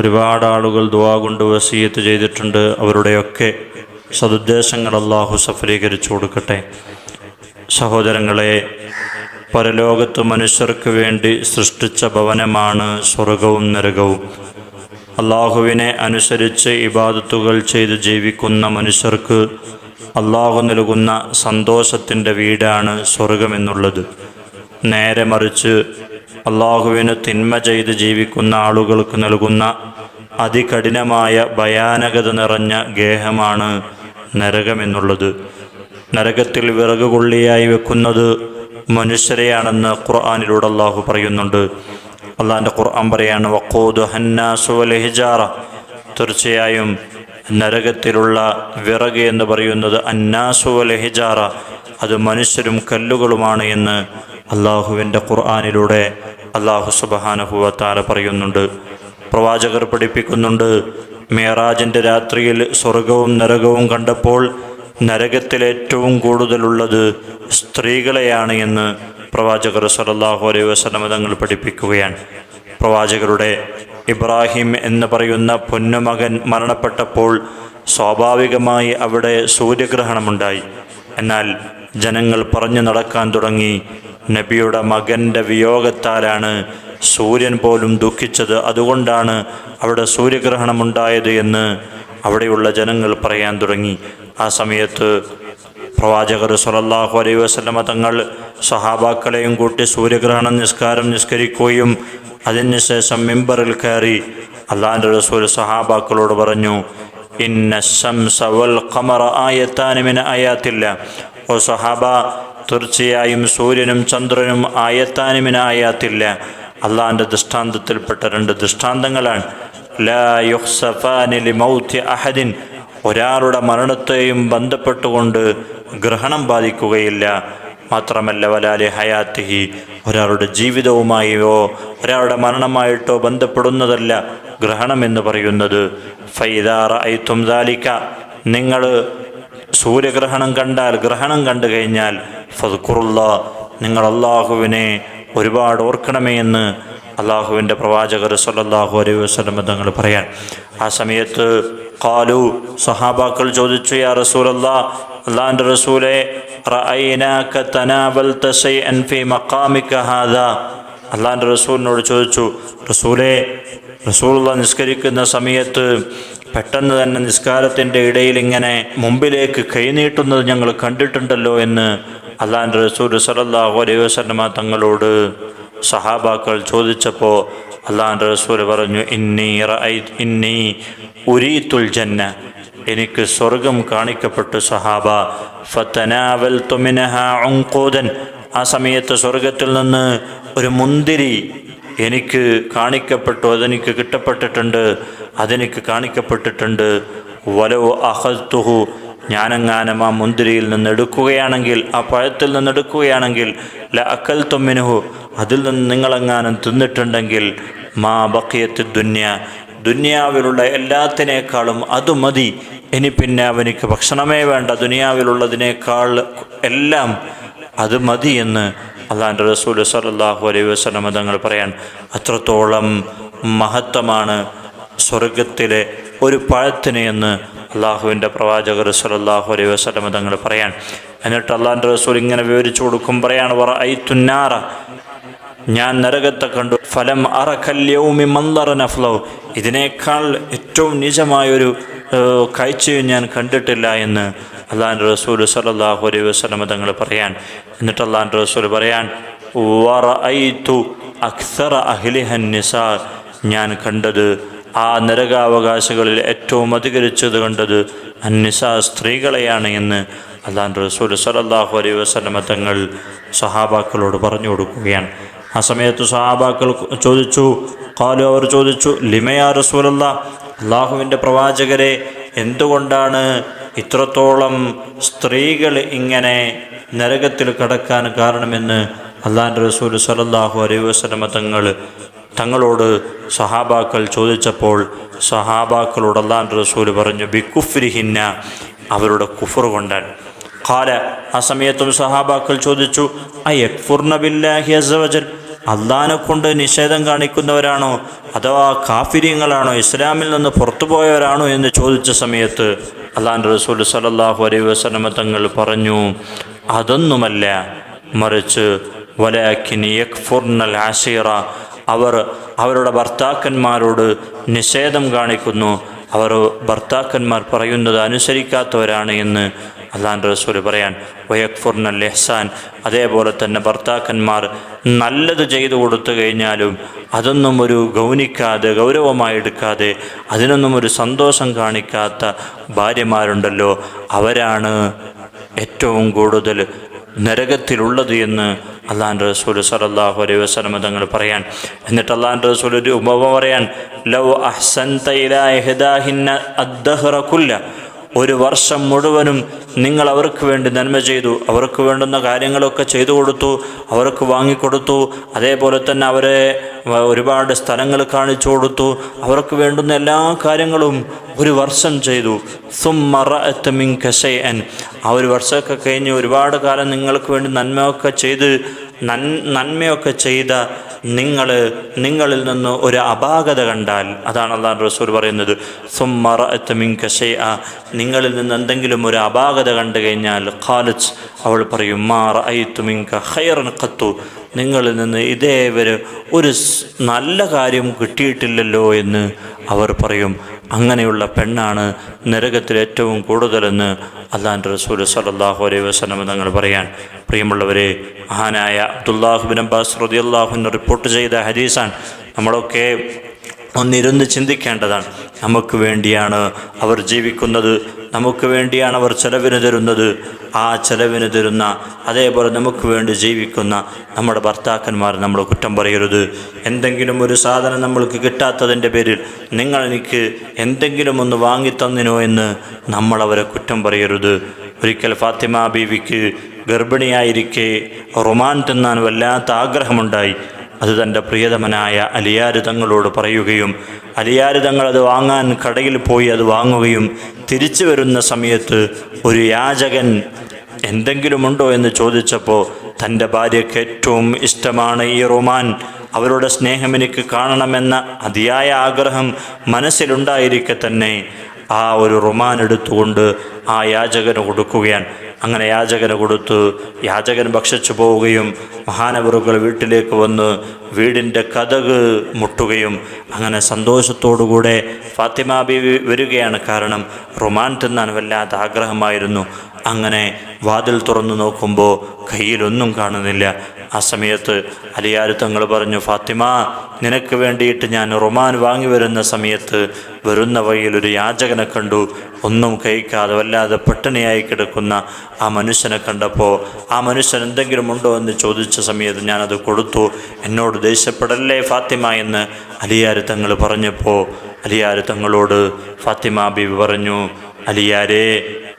ഒരുപാട് ആളുകൾ ദുവാ കൊണ്ട് വസീയത്ത് ചെയ്തിട്ടുണ്ട്. അവരുടെയൊക്കെ സതുദ്ദേശങ്ങൾ അള്ളാഹു സഫലീകരിച്ചു കൊടുക്കട്ടെ. സഹോദരങ്ങളെ പരലോകത്ത് മനുഷ്യർക്ക് വേണ്ടി സൃഷ്ടിച്ച ഭവനമാണ് സ്വർഗവും നരകവും. അള്ളാഹുവിനെ അനുസരിച്ച് ഇബാദത്തുകൾ ചെയ്ത് ജീവിക്കുന്ന മനുഷ്യർക്ക് അള്ളാഹു നൽകുന്ന സന്തോഷത്തിന്റെ വീടാണ് സ്വർഗമെന്നുള്ളത് നേരെ മറിച്ച് അള്ളാഹുവിന് തിന്മ ചെയ്ത് ജീവിക്കുന്ന ആളുകൾക്ക് നൽകുന്ന അതികഠിനമായ ഭയാനകത നിറഞ്ഞ ഗേഹമാണ് നരകമെന്നുള്ളത്. നരകത്തിൽ വിറക് കൊള്ളിയായി വെക്കുന്നത് മനുഷ്യരെയാണെന്ന് ഖുർആാനിലൂടെ അള്ളാഹു പറയുന്നുണ്ട്. അള്ളാഹിന്റെ ഖുർആൻ പറയാണ് വക്കോദ് ഹന്നാസു വൽ ഹിജാറ. തീർച്ചയായും നരകത്തിലുള്ള വിറക് എന്ന് പറയുന്നത് അന്നാസു വൽ ഹിജാറ. അത് മനുഷ്യരും കല്ലുകളുമാണ് എന്ന് അള്ളാഹുവിന്റെ ഖുർആാനിലൂടെ അള്ളാഹു സുബഹാനഹുവത്താല പറയുന്നുണ്ട്. പ്രവാചകർ പഠിപ്പിക്കുന്നുണ്ട് മേറാജിന്റെ രാത്രിയിൽ സ്വർഗവും നരകവും കണ്ടപ്പോൾ നരകത്തിൽ ഏറ്റവും കൂടുതലുള്ളത് സ്ത്രീകളെയാണ് എന്ന് പ്രവാചകർ സലല്ലാഹു അലൈ വസ്ലമ തങ്ങൾ പഠിപ്പിക്കുകയാണ്. പ്രവാചകരുടെ ഇബ്രാഹിം എന്ന് പറയുന്ന പൊന്നുമകൻ മരണപ്പെട്ടപ്പോൾ സ്വാഭാവികമായി അവിടെ സൂര്യഗ്രഹണമുണ്ടായി. എന്നാൽ ജനങ്ങൾ പറഞ്ഞു നടക്കാൻ തുടങ്ങി നബിയുടെ മകന്റെ വിയോഗത്താലാണ് സൂര്യൻ പോലും ദുഃഖിച്ചത്. അതുകൊണ്ടാണ് അവിടെ സൂര്യഗ്രഹണമുണ്ടായത് എന്ന് അവിടെയുള്ള ജനങ്ങൾ പറയാൻ തുടങ്ങി. ആ സമയത്ത് പ്രവാചകർ സുലല്ലാഹു അലൈ വസ്ലമ തങ്ങൾ സഹാബാക്കളെയും കൂട്ടി സൂര്യഗ്രഹണം നിസ്കാരം നിസ്കരിക്കുകയും അതിനുശേഷം മെമ്പറിൽ കയറി അള്ളാന്റെ റസൂൽ സഹാബാക്കളോട് പറഞ്ഞു ഇന്ന ശംസ വൽ ഖമറ ആയത്താനുമിന് ആയാത്തില്ല. ഓ സഹാബ തീർച്ചയായും സൂര്യനും ചന്ദ്രനും ആയത്താനുമിനായാത്തില്ല അള്ളാഹിന്റെ ദൃഷ്ടാന്തത്തിൽപ്പെട്ട രണ്ട് ദൃഷ്ടാന്തങ്ങളാണ്. ലാ അഹദിൻ. ഒരാളുടെ മരണത്തെയും ബന്ധപ്പെട്ടുകൊണ്ട് ഗ്രഹണം ബാധിക്കുകയില്ല. മാത്രമല്ല വലാലി ഹയാത്തിഹി. ഒരാളുടെ ജീവിതവുമായോ ഒരാളുടെ മരണമായിട്ടോ ബന്ധപ്പെടുന്നതല്ല ഗ്രഹണം എന്ന് പറയുന്നത്. ഫൈദാറ ഐത്തും ദാലിക്ക നിങ്ങൾ സൂര്യഗ്രഹണം കണ്ടാൽ ഗ്രഹണം കണ്ടു കഴിഞ്ഞാൽ ഫതുക്കുറുള്ള നിങ്ങൾ അള്ളാഹുവിനെ ഒരുപാട് ഓർക്കണമേ എന്ന് അള്ളാഹുവിന്റെ പ്രവാചകർ സല്ലല്ലാഹു അലൈഹി വസ്ലം തങ്ങൾ പറയാൻ. ആ സമയത്ത് കാലു സഹാബാക്കൾ ചോദിച്ചു യാ റസൂലല്ലാ അള്ളാന്റെ റസൂലെ അള്ളാന്റെ റസൂലിനോട് ചോദിച്ചു റസൂലെ റസൂലുള്ള നിസ്കരിക്കുന്ന സമയത്ത് പെട്ടെന്ന് തന്നെ നിസ്കാരത്തിന്റെ ഇടയിൽ ഇങ്ങനെ മുമ്പിലേക്ക് കൈനീട്ടുന്നത് ഞങ്ങൾ കണ്ടിട്ടുണ്ടല്ലോ എന്ന് അള്ളാഹിന്റെ റസൂൽ സലല്ലാഹു അലൈഹി വസ്ലമ തങ്ങളോട് സഹാബാക്കൾ ചോദിച്ചപ്പോൾ അള്ളാഹിന്റെ റസൂൽ പറഞ്ഞു ഇന്നി ഇന്നി ഉരീത്തുൽ ജന്ന എനിക്ക് സ്വർഗം കാണിക്കപ്പെട്ടു സഹാബ. ഫത്തനാവൽ തുമിനഹ ഉങ്കൂദൻ ആ സമയത്ത് സ്വർഗത്തിൽ നിന്ന് ഒരു മുന്തിരി എനിക്ക് കാണിക്കപ്പെട്ടു അതെനിക്ക് കിട്ടപ്പെട്ടിട്ടുണ്ട് അതെനിക്ക് കാണിക്കപ്പെട്ടിട്ടുണ്ട്. വലവ് അഹത്തുഹു ഞാനെങ്ങാനും ആ മുന്തിരിയിൽ നിന്ന് എടുക്കുകയാണെങ്കിൽ ആ പഴത്തിൽ നിന്ന് എടുക്കുകയാണെങ്കിൽ ല അക്കൽ തൊമ്മിനുഹു അതിൽ നിന്ന് നിങ്ങളെങ്ങാനും തിന്നിട്ടുണ്ടെങ്കിൽ മാ ബക്കിയത്ത് ദുന്യ ദുന്യാവിലുള്ള എല്ലാത്തിനേക്കാളും അത് മതി. ഇനി പിന്നെ അവനിക്ക് ഭക്ഷണമേ വേണ്ട ദുനിയാവിലുള്ളതിനേക്കാൾ എല്ലാം അത് മതി എന്ന് അള്ളാന്റെ റസൂൽ സല്ലാഹു അലൈഹി വസ്ലമ തങ്ങൾ പറയാൻ അത്രത്തോളം മഹത്വമാണ് സ്വർഗത്തിലെ ഒരു പഴത്തിന് എന്ന് അള്ളാഹുവിന്റെ പ്രവാചകർ സലല്ലാഹു അലൈഹി വസ്ലമ തങ്ങൾ പറയാൻ. എന്നിട്ട് അള്ളാന്റെ റസൂൽ ഇങ്ങനെ വിവരിച്ചു കൊടുക്കും പറയാണ് പറ ഐ തുന്നാറ ഞാൻ നരകത്തെ കണ്ടു. ഫലം അറക്കല്യവുമി മന്ദറനഫ്ലോ ഇതിനേക്കാൾ ഏറ്റവും നിജമായൊരു കാഴ്ചയും ഞാൻ കണ്ടിട്ടില്ല എന്ന് അള്ളാഹാന്റെ റസൂൽ സലല്ലാഹു അലൈഹി വസ്ലമ തങ്ങൾ പറയാൻ എന്നിട്ട് അള്ളാഹാന്റെ റസൂൽ പറയാൻ അക്സറ ഞാൻ കണ്ടത് ആ നരകാവകാശികളിൽ ഏറ്റവും അധികരിച്ചത് കണ്ടത് അന്നിസ സ്ത്രീകളെയാണ് എന്ന് അള്ളാഹാൻ റസൂൽ സലല്ലാഹു അലൈഹി വസ്ലമ തങ്ങൾ സഹാബാക്കളോട് പറഞ്ഞു കൊടുക്കുകയാണ്. ആ സമയത്ത് സഹാബാക്കൾ ചോദിച്ചു കാലു അവർ ചോദിച്ചു ലിമയാ റസൂലല്ല അള്ളാഹുവിന്റെ പ്രവാചകരെ എന്തുകൊണ്ടാണ് ഇത്രത്തോളം സ്ത്രീകൾ ഇങ്ങനെ നരകത്തിൽ കടക്കാൻ കാരണമെന്ന് അള്ളാഹിന്റെ റസൂൽ സലല്ലാഹു അലൈഹി വസ്ലമ തങ്ങൾ തങ്ങളോട് സഹാബാക്കൾ ചോദിച്ചപ്പോൾ സഹാബാക്കളോട് അള്ളാഹിന്റെ റസൂൽ പറഞ്ഞു ബിക്കുഫ്രിഹിന്ന അവരുടെ കുഫർ കൊണ്ടാണ് കാല ആ സമയത്തും സഹാബാക്കൾ ചോദിച്ചു അയക്ഫുർന ബില്ലാഹി അസവജൽ അള്ളാനെ കൊണ്ട് നിഷേധം കാണിക്കുന്നവരാണോ അഥവാ കാഫിര്യങ്ങളാണോ ഇസ്ലാമിൽ നിന്ന് പുറത്തുപോയവരാണോ എന്ന് ചോദിച്ച സമയത്ത് അള്ളാൻ റസൂൽ സലല്ലാഹു അലൈ വസ്ലമ തങ്ങൾ പറഞ്ഞു അതൊന്നുമല്ല. മറിച്ച് ആശീറ അവർ അവരുടെ ഭർത്താക്കന്മാരോട് നിഷേധം കാണിക്കുന്നു. അവർ ഭർത്താക്കന്മാർ പറയുന്നത് അനുസരിക്കാത്തവരാണ് എന്ന് അള്ളാൻ റസൂൽ പറയാൻ വയക്ഫുർനൽ ലെഹ്സാൻ. അതേപോലെ തന്നെ ഭർത്താക്കന്മാർ നല്ലത് ചെയ്തു കൊടുത്തു കഴിഞ്ഞാലും അതൊന്നും ഒരു ഗൗനിക്കാതെ ഗൗരവമായി എടുക്കാതെ അതിനൊന്നും ഒരു സന്തോഷം കാണിക്കാത്ത ഭാര്യമാരുണ്ടല്ലോ. അവരാണ് ഏറ്റവും കൂടുതൽ നരകത്തിലുള്ളത് എന്ന് അള്ളാൻ റസൂൽ സലല്ലാഹു അലൈഹി വസ്ലമ തങ്ങൾ പറയാൻ. എന്നിട്ട് അള്ളാൻ റസൂൽ ഒരു ഉപമ പറയാൻ ലവ് അഹ്സൻ തൈലാഹിന്ന അദ്ദഹ്റക്കുല്ല ഒരു വർഷം മുഴുവനും നിങ്ങൾ അവർക്ക് വേണ്ടി നന്മ ചെയ്തു അവർക്ക് വേണ്ടുന്ന കാര്യങ്ങളൊക്കെ ചെയ്തു കൊടുത്തു അവർക്ക് വാങ്ങിക്കൊടുത്തു അതേപോലെ തന്നെ അവരെ ഒരുപാട് സ്ഥലങ്ങൾ കാണിച്ചു കൊടുത്തു അവർക്ക് വേണ്ടുന്ന എല്ലാ കാര്യങ്ങളും ഒരു വർഷം ചെയ്തു. സുമറമിൻ കഷയൻ ആ ഒരു വർഷമൊക്കെ കഴിഞ്ഞ് ഒരുപാട് കാലം നിങ്ങൾക്ക് വേണ്ടി നന്മയൊക്കെ ചെയ്ത് നന്മയൊക്കെ ചെയ്ത നിങ്ങൾ നിങ്ങളിൽ നിന്ന് ഒരു അപാകത കണ്ടാൽ അതാണ് അള്ളാഹ് റസൂൽ പറയുന്നത്. സുമ്മറമിൻ ആ നിങ്ങളിൽ നിന്ന് എന്തെങ്കിലും ഒരു അപാകത കണ്ടു കഴിഞ്ഞാൽ ഖാലിച്ച് അവൾ പറയും മാറ ഐ തുമിങ്ക ഖൈറൻ കത്തു നിങ്ങളിൽ നിന്ന് ഇതേവരെ ഒരു നല്ല കാര്യം കിട്ടിയിട്ടില്ലല്ലോ എന്ന് അവർ പറയും. അങ്ങനെയുള്ള പെണ്ണാണ് നരകത്തിൽ ഏറ്റവും കൂടുതലെന്ന് അള്ളാന്റെ റസൂൽ സലല്ലാഹു അലൈഹി വസ്ലം തങ്ങൾ പറയാൻ. പ്രിയമുള്ളവരെ മഹാനായ അബ്ദുല്ലാഹുബിൻ അബ്ബാസ് റതി അള്ളാഹുവിന് റിപ്പോർട്ട് ചെയ്ത ഹദീസാണ്. നമ്മളൊക്കെ ഒന്നിരുന്ന് ചിന്തിക്കേണ്ടതാണ്. നമുക്ക് വേണ്ടിയാണ് അവർ ജീവിക്കുന്നത്. നമുക്ക് വേണ്ടിയാണ് അവർ ചെലവിന് തരുന്നത്. ആ ചെലവിന് തരുന്ന അതേപോലെ നമുക്ക് വേണ്ടി ജീവിക്കുന്ന നമ്മുടെ ഭർത്താക്കന്മാർ നമ്മൾ കുറ്റം പറയരുത്. എന്തെങ്കിലും ഒരു സാധനം നമ്മൾക്ക് കിട്ടാത്തതിന്റെ പേരിൽ നിങ്ങൾ എനിക്ക് എന്തെങ്കിലും ഒന്ന് വാങ്ങിത്തന്നിനോ എന്ന് നമ്മളവരെ കുറ്റം പറയരുത്. ഒരിക്കൽ ഫാത്തിമ ബീവിക്ക് ഗർഭിണിയായിരിക്കെ റൊമാൻ തിന്നാൻ വല്ലാത്ത ആഗ്രഹമുണ്ടായി. അത് തന്റെ പ്രിയതമനായ അലിയാരുതങ്ങളോട് പറയുകയും അലിയാരുതങ്ങൾ അത് വാങ്ങാൻ കടയിൽ പോയി അത് വാങ്ങുകയും തിരിച്ചു വരുന്ന സമയത്ത് ഒരു യാചകൻ എന്തെങ്കിലുമുണ്ടോ എന്ന് ചോദിച്ചപ്പോൾ തന്റെ ഭാര്യയ്ക്ക് ഏറ്റവും ഇഷ്ടമാണ് ഈ റൊമാൻ. അവരുടെ സ്നേഹം എനിക്ക് കാണണമെന്ന അതിയായ ആഗ്രഹം മനസ്സിലുണ്ടായിരിക്കെ തന്നെ. ആ ഒരു റുമാൻ എടുത്തുകൊണ്ട് ആ യാചകന് കൊടുക്കുകയാണ്. അങ്ങനെ യാചകന് കൊടുത്ത് യാചകൻ ഭക്ഷിച്ചു പോവുകയും മഹാനവറുകൾ വീട്ടിലേക്ക് വന്ന് വീടിന്റെ കഥക് മുട്ടുകയും അങ്ങനെ സന്തോഷത്തോടുകൂടെ ഫാത്തിമ ബീവി വരികയാണ്. കാരണം റുമാൻ തിന്നാൻ വല്ലാത്ത ആഗ്രഹമായിരുന്നു. അങ്ങനെ വാതിൽ തുറന്നു നോക്കുമ്പോൾ കയ്യിലൊന്നും കാണുന്നില്ല. ആ സമയത്ത് അലിയാർ തങ്ങൾ പറഞ്ഞു ഫാത്തിമ നിനക്ക് വേണ്ടിയിട്ട് ഞാൻ റൊമാൻ വാങ്ങി വരുന്ന സമയത്ത് വരുന്ന വഴിയിൽ ഒരു യാചകനെ കണ്ടു. ഒന്നും കഴിക്കാതെ വല്ലാതെ പട്ടിണിയായി കിടക്കുന്ന ആ മനുഷ്യനെ കണ്ടപ്പോൾ ആ മനുഷ്യൻ എന്തെങ്കിലും ഉണ്ടോ എന്ന് ചോദിച്ച സമയത്ത് ഞാനത് കൊടുത്തു. എന്നോട് ദേഷ്യപ്പെടല്ലേ ഫാത്തിമ എന്ന് അലിയാർ തങ്ങൾ പറഞ്ഞപ്പോൾ അലിയാർ തങ്ങളോട് ഫാത്തിമ ബീബി പറഞ്ഞു അലിയാരെ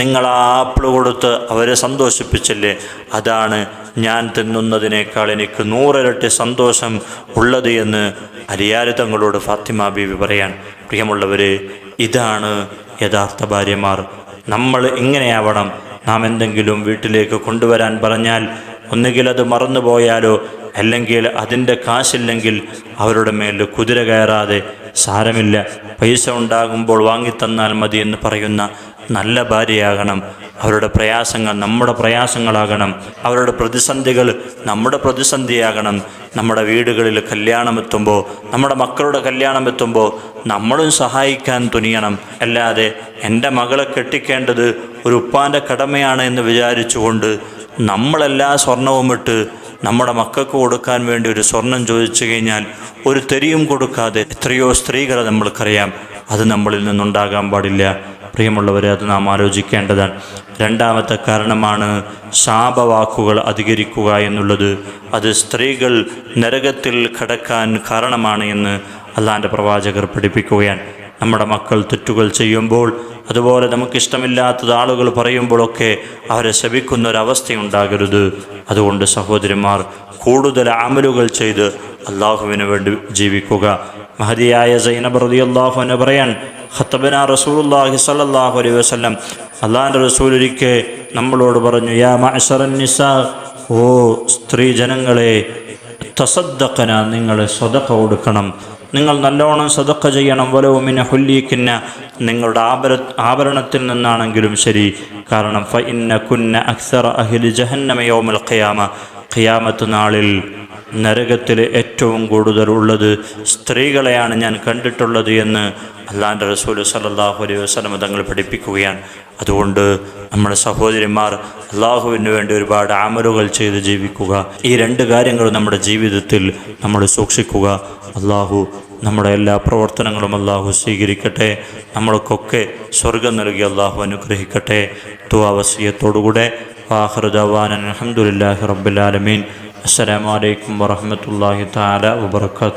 നിങ്ങൾ ആ ആപ്പിൾ കൊടുത്ത് അവരെ സന്തോഷിപ്പിച്ചില്ലേ? അതാണ് ഞാൻ തിന്നുന്നതിനേക്കാൾ എനിക്ക് നൂറിരട്ടി സന്തോഷം ഉള്ളത് എന്ന് അലിയാര് തങ്ങളോട് ഫാത്തിമ ബീവി പറയാൻ പ്രിയമുള്ളവർ ഇതാണ് യഥാർത്ഥ ഭാര്യമാർ. നമ്മൾ ഇങ്ങനെയാവണം. നാം എന്തെങ്കിലും വീട്ടിലേക്ക് കൊണ്ടുവരാൻ പറഞ്ഞാൽ ഒന്നുകിൽ അത് മറന്നുപോയാലോ അല്ലെങ്കിൽ അതിന്റെ കാശില്ലെങ്കിൽ അവരുടെ മേൽ കുതിര കയറാതെ സാരമില്ല. പൈസ ഉണ്ടാകുമ്പോൾ വാങ്ങിത്തന്നാൽ മതി എന്ന് പറയുന്ന നല്ല ഭാര്യയാകണം. അവരുടെ പ്രയാസങ്ങൾ നമ്മുടെ പ്രയാസങ്ങളാകണം. അവരുടെ പ്രതിസന്ധികൾ നമ്മുടെ പ്രതിസന്ധിയാകണം. നമ്മുടെ വീടുകളിൽ കല്യാണം എത്തുമ്പോൾ നമ്മുടെ മക്കളുടെ കല്യാണം എത്തുമ്പോൾ നമ്മളും സഹായിക്കാൻ തുനിയണം. അല്ലാതെ എന്റെ മകളെ കെട്ടിക്കേണ്ടത് ഒരു ഉപ്പാന്റെ കടമയാണ് എന്ന് വിചാരിച്ചുകൊണ്ട് നമ്മളെല്ലാ സ്വർണവും ഇട്ട് നമ്മുടെ മക്കൾക്ക് കൊടുക്കാൻ വേണ്ടി ഒരു സ്വർണം ചോദിച്ചു കഴിഞ്ഞാൽ ഒരു തെരിയും കൊടുക്കാതെ എത്രയോ സ്ത്രീകളെ നമ്മൾക്കറിയാം. അത് നമ്മളിൽ നിന്നുണ്ടാകാൻ പാടില്ല. പ്രിയമുള്ളവരെ അത് നാം ആലോചിക്കേണ്ടതാണ്. രണ്ടാമത്തെ കാരണമാണ് ശാപവാക്കുകൾ അധികരിക്കുക എന്നുള്ളത്. അത് സ്ത്രീകൾ നരകത്തിൽ കടക്കാൻ കാരണമാണ് എന്ന് അള്ളാന്റെ പ്രവാചകർ പഠിപ്പിക്കുകയാണ്. നമ്മുടെ മക്കൾ തെറ്റുകൾ ചെയ്യുമ്പോൾ അതുപോലെ നമുക്കിഷ്ടമില്ലാത്തത് ആളുകൾ പറയുമ്പോഴൊക്കെ അവരെ ശപിക്കുന്ന ഒരവസ്ഥയുണ്ടാകരുത് അതുകൊണ്ട് സഹോദരിമാർ കൂടുതൽ അമലുകൾ ചെയ്ത് അള്ളാഹുവിന് വേണ്ടി ജീവിക്കുക. മഹതിയായ സൈനബ് റതി അള്ളാഹുവിനെ പറയാൻ ഖത്തബന റസൂലുള്ളാഹി സ്വല്ലല്ലാഹു അലൈഹി വസല്ലം. അള്ളാഹുന്റെ റസൂൽ ഒരിക്കെ നമ്മളോട് പറഞ്ഞു യാ മഅശറൻ നിസാ ഓ സ്ത്രീ ജനങ്ങളെ തസദ്ദഖന നിങ്ങൾ സ്വതക്ക കൊടുക്കണം. നിങ്ങൾ നല്ലോണം സദക്ക ചെയ്യണം. വലവുമിനെ ഹുല്ലീക്കിന്ന നിങ്ങളുടെ ആഭര ആഭരണത്തിൽ നിന്നാണെങ്കിലും ശരി. കാരണം ഫ ഇന്ന കുന്ന അക്സറ അഹിലി ജഹന്നമയോമൽ ഖിയാമ. ഖിയാമത്ത് നാളിൽ നരകത്തിൽ ഏറ്റവും കൂടുതൽ ഉള്ളത് സ്ത്രീകളെയാണ് ഞാൻ കണ്ടിട്ടുള്ളത് എന്ന് അള്ളാന്റെ റസൂൽ സലല്ലാഹു അലൈഹി വസ്ലം തങ്ങൾ പഠിപ്പിക്കുകയാണ്. അതുകൊണ്ട് നമ്മുടെ സഹോദരിമാർ അള്ളാഹുവിന് വേണ്ടി ഒരുപാട് ആമലുകൾ ചെയ്ത് ജീവിക്കുക. ഈ രണ്ട് കാര്യങ്ങളും നമ്മുടെ ജീവിതത്തിൽ നമ്മൾ സൂക്ഷിക്കുക. അള്ളാഹു നമ്മുടെ എല്ലാ പ്രവർത്തനങ്ങളും അള്ളാഹു സ്വീകരിക്കട്ടെ. നമ്മൾക്കൊക്കെ സ്വർഗം നൽകി അള്ളാഹു അനുഗ്രഹിക്കട്ടെ. തുവാവസീയത്തോടുകൂടെ വാഹൃദവാൻ അലഹമുല്ലാഹി റബ്ബുലാലമീൻ അസ്സലാമലൈക്കും വറഹമത്തല്ലാഹി താല വബർക്കാത്തു